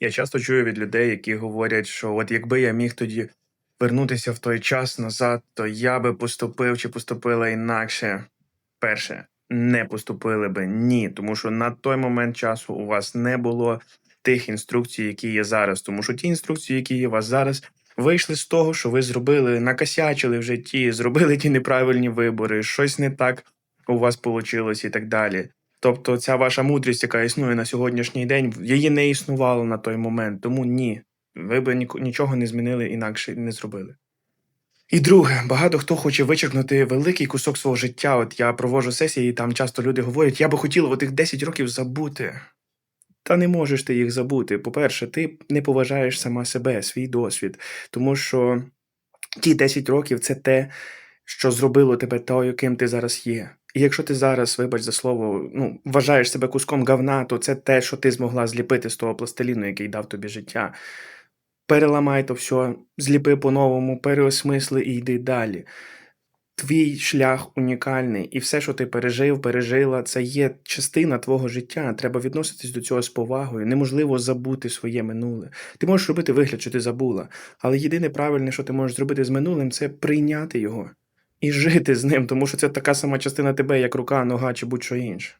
Я часто чую від людей, які говорять, що от якби я міг тоді вернутися в той час назад, то я би поступив чи поступила інакше. Перше, не поступили би ні, тому що на той момент часу у вас не було тих інструкцій, які є зараз. Тому що ті інструкції, які є у вас зараз, вийшли з того, що ви зробили, накосячили в житті, зробили ті неправильні вибори, щось не так у вас вийшло і так далі. Тобто, ця ваша мудрість, яка існує на сьогоднішній день, її не існувало на той момент. Тому ні, ви б нічого не змінили інакше не зробили. І друге, багато хто хоче вичеркнути великий кусок свого життя. От я проводжу сесії, і там часто люди говорять, я би хотів отих 10 років забути. Та не можеш ти їх забути. По-перше, ти не поважаєш сама себе, свій досвід, тому що ті 10 років це те, що зробило тебе тою, ким ти зараз є. І якщо ти зараз, вибач за слово, ну, вважаєш себе куском говна, то це те, що ти змогла зліпити з того пластиліну, який дав тобі життя. Переламай то все, зліпи по-новому, переосмисли і йди далі. Твій шлях унікальний, і все, що ти пережив, пережила, це є частина твого життя. Треба відноситись до цього з повагою. Неможливо забути своє минуле. Ти можеш робити вигляд, що ти забула, але єдине правильне, що ти можеш зробити з минулим, це прийняти його і жити з ним, тому що це така сама частина тебе, як рука, нога чи будь-що інше.